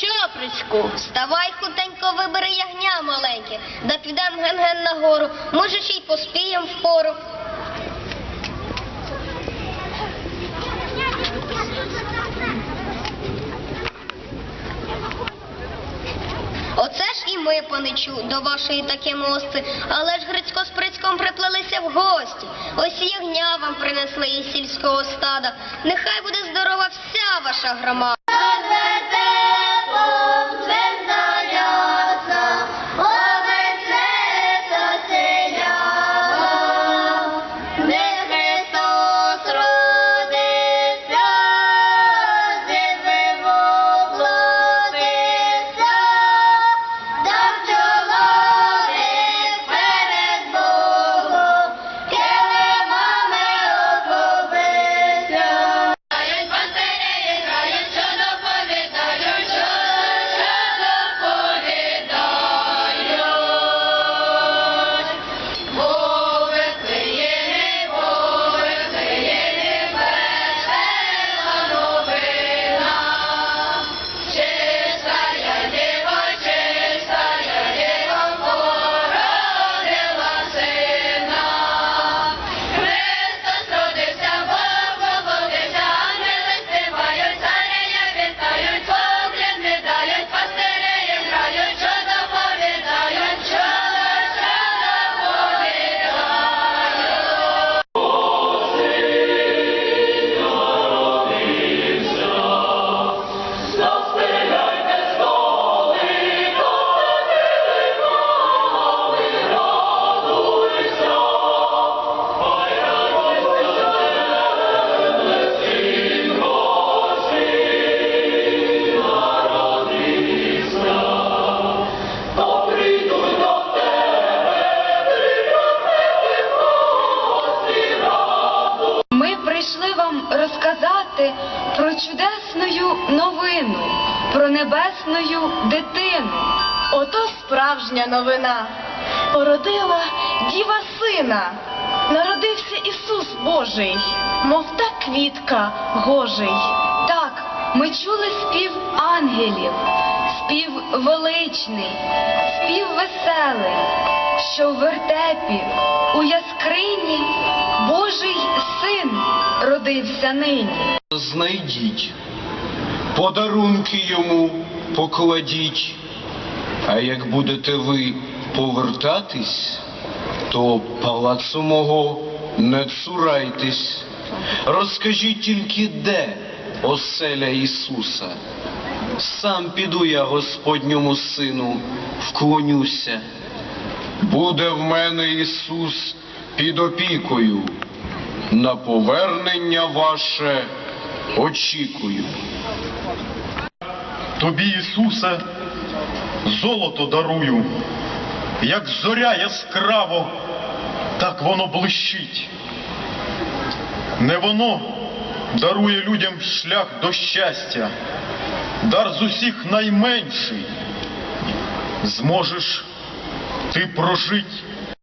що, Прицьку, вставай хутенько вибери ягня маленьке, да підем ген-ген на гору, може ще й поспієм впору. Оце ж і ми, паничу, до вашої таки мости, але ж Грицько з Прицьком приплелися в гості. Ось ягня вам принесли із сільського стада. Нехай буде здорова вся ваша громада. Розказати про чудесну новину, про небесну дитину. Ото справжня новина. Породила діва сина. Народився Ісус Божий, мов та квітка гожий. Так, ми чули спів ангелів, спів величний, спів веселий, що в вертепі у яскрині Божий син родився нині. Знайдіть, подарунки йому покладіть, а як будете ви повертатись, то палацу мого не цурайтесь. Розкажіть тільки, де оселя Ісуса. Сам піду я Господньому сину, вклонюся. Буде в мене Ісус під опікою. На повернення ваше очікую. Тобі, Ісусе, золото дарую, як зоря яскраво, так воно блищить. Не воно дарує людям шлях до щастя, дар з усіх найменший. Зможеш ти прожить